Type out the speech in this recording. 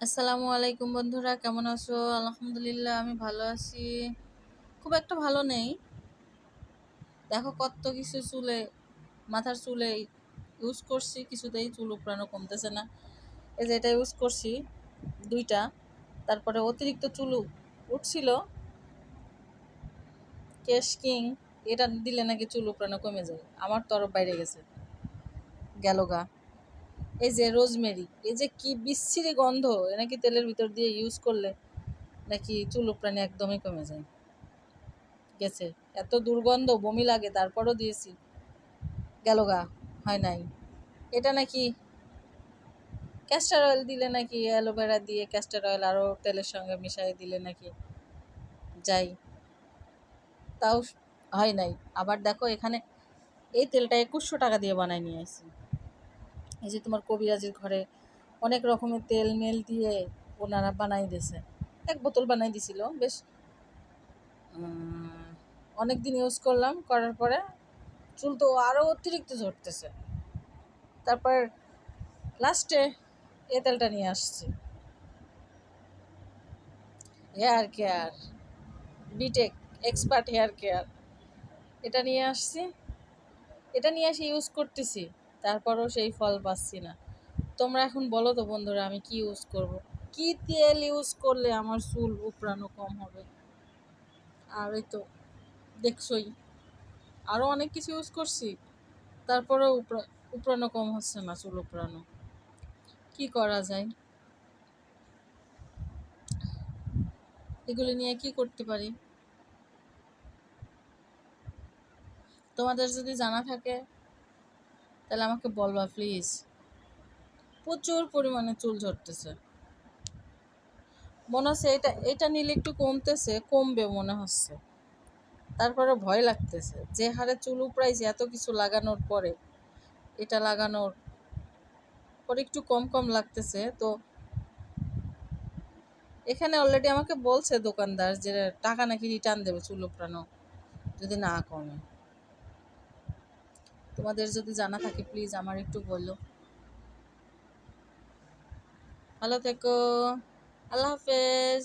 আসসালামু আলাইকুম বন্ধুরা, কেমন আছো? আলহামদুলিল্লাহ, আমি ভালো আছি। খুব একটা ভালো নেই। দেখো কত কিছু চুলে, মাথার চুলে ইউজ করছি, কিছুতেই চুল উপড়ানো কমতেছে না। এই যে এটা ইউজ করছি, দুইটা। তারপরে অতিরিক্ত চুল উঠছিল। কেশ কিং, এটা দিলে নাকি চুল উপড়ানো কমে যায়। আমার তরফ বাইরে গেছে। গেল গা। এই যে রোজমেরি, এই যে কি বিচ্ছিরি গন্ধ এ নাকি তেলের ভিতর দিয়ে ইউজ করলে নাকি চুল উপড়ানি একদমই কমে যায়? গেছে। এত দুর্গন্ধ, বমি লাগে, তারপরও দিয়েছি। গেল গা, হয় নাই। এটা নাকি ক্যাস্টার অয়েল দিলে নাকি অ্যালোভেরা দিয়ে ক্যাস্টার অয়েল আরও তেলের সঙ্গে মিশিয়ে দিলে নাকি যাই। তাও হয় নাই। আবার দেখো এখানে এই তেলটা একুশশো টাকা দিয়ে বানায় নিয়ে আসি। এই যে তোমার কবিরাজের ঘরে অনেক রকমের তেল মেল দিয়ে ওনারা বানাই দিয়েছে। এক বোতল বানাই দিছিল বেশ অনেক দিন ইউজ করলাম, করার পরে চুল তো আরও অতিরিক্ত ঝরতেছে। তারপর লাস্টে এ তেলটা নিয়ে আসছি। হেয়ার কেয়ার বিটেক এক্সপার্ট হেয়ার কেয়ার এটা নিয়ে আসছি। এটা নিয়ে এসে ইউজ করতেছি। তারপরও সেই ফল পাচ্ছি না। তোমরা এখন বলো তো বন্ধুরা, আমি কি ইউজ করব। কি তেল ইউজ করলে আমার চুল উপড়ানো কম হবে? আর এই তো, দেখছই। আরও অনেক কিছু ইউজ করছি, তারপরেও উপড়া, উপড়ানো কম হচ্ছে না চুল উপড়ানো। কি করা যায়? এগুলি নিয়ে কি করতে পারি? তোমাদের যদি জানা থাকে তাহলে আমাকে বলবা প্লিজ প্রচুর পরিমাণে চুল ঝরতেছে। মনে হচ্ছে এটা এটা নিলে একটু কমতেছে, কমবে মনে হচ্ছে। তারপরে ভয় লাগতেছে, যে হারে চুল উপড়াইছে এত কিছু লাগানোর পরে, এটা লাগানোর পরে একটু কম কম লাগতেছে। তো এখানে অলরেডি আমাকে বলছে দোকানদার যে টাকা নাকি রিটার্ন দেবে চুল উপড়ানো, যদি না কমে। তোমাদের যদি জানা থাকে প্লিজ আমার একটু বলো। ভালো থেকো। আল্লাহ হাফেজ।